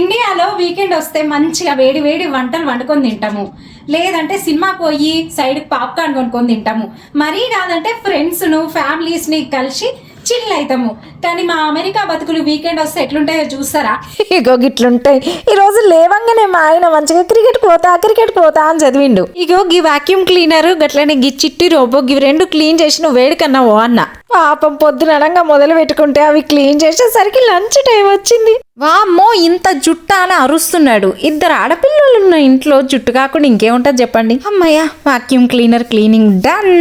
ఇండియాలో వీకెండ్ వస్తే మంచిగా వేడి వేడి వంటలు వండుకొని తింటాము. లేదంటే సినిమా పోయి సైడ్ పాప్కార్న్ కొనుక్కొని తింటాము. మరీ కాదంటే ఫ్రెండ్స్ను ఫ్యామిలీస్ని కలిసి చిల్ అవుతాము కానీ మా అమెరికా బతుకులు వీకెండ్ వస్తే ఎట్లుంటాయో చూస్తారా? ఇగో గిట్లుంటాయి ఈ రోజు లేవంగానే మా ఆయన మంచిగా క్రికెట్ పోతా క్రికెట్ పోతా అని చదివిండు. ఇగో గి వాక్యూమ్ క్లీనర్ గట్లనే గి చిట్టి రోబో గివి రెండు క్లీన్ చేసి నువ్వు వేడికన్నా ఓ అన్న. పాపం పొద్దునడంగా మొదలు పెట్టుకుంటే అవి క్లీన్ చేసేసరికి లంచ్ టైం వచ్చింది. వామ్మో ఇంత జుట్ట అని అరుస్తున్నాడు. ఇద్దరు ఆడపిల్లలు ఉన్న ఇంట్లో జుట్టు కాకుండా ఇంకేముంటుంది చెప్పండి. అమ్మయ్య vacuum cleaner cleaning done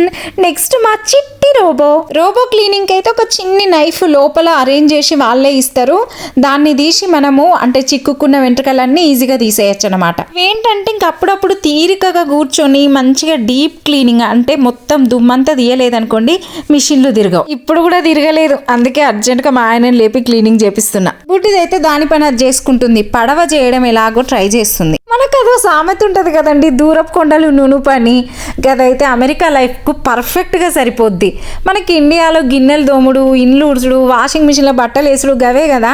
next మా చిట్టి రోబో. రోబో క్లీనింగ్ అయితే ఒక చిన్ని నైఫ్ లోపల అరేంజ్ చేసి వాళ్ళే ఇస్తారు. దాన్ని తీసి మనము అంటే చిక్కుకున్న వెంట్రుకలన్నీ ఈజీగా తీసేయచ్చు అనమాట ఏంటంటే ఇంక అప్పుడప్పుడు తీరికగా కూర్చొని మంచిగా డీప్ క్లీనింగ్ అంటే మొత్తం దుమ్మంతా తీయలేదనుకోండి మిషన్లు తిరగవు. ఇప్పుడు కూడా తిరగలేదు. అందుకే అర్జెంట్గా మా ఆయన లేపి క్లీనింగ్ చేపిస్తున్నా. బుడ్డిదైతే దాని పని అది చేసుకుంటుంది. పడవ చేయడం ఎలాగో ట్రై చేస్తుంది. మనకు సామెత ఉంటుంది కదండి దూరపు కొండలు నును పని గదైతే అమెరికా లైఫ్కు పర్ఫెక్ట్గా సరిపోద్ది. మనకి ఇండియాలో గిన్నెలు దోముడు ఇండ్లు ఉడుచుడు వాషింగ్ మిషన్లో బట్టలు వేసుడు గవే కదా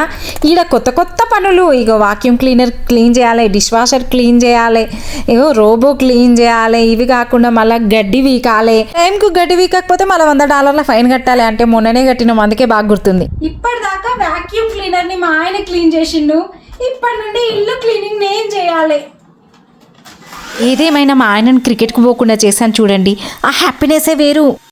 ఈడ కొత్త కొత్త పనులు. ఇగో వాక్యూమ్ క్లీనర్ క్లీన్ చేయాలి డిష్ వాషర్ క్లీన్ చేయాలి ఇగో రోబో క్లీన్ చేయాలి ఇవి కాకుండా మళ్ళీ గడ్డి వీకాలి. టైంకు గడ్డి వీకకపోతే మళ్ళీ వంద డాలర్ల ఫైన్ కట్టాలి అంటే మొన్ననే కట్టినాం అందుకే బాగా గుర్తుంది. ఇప్పటిదాకా వాక్యూమ్ క్లీనర్ని మా ఆయన క్లీన్ చేసిండు. ఇప్పటి నుండి ఇల్లు క్లీనింగ్ నేను చేయాలి. ఏదేమైనా మా ఆయనను క్రికెట్కు పోకుండా చేశాను చూడండి. ఆ హ్యాపీనెస్సే వేరు.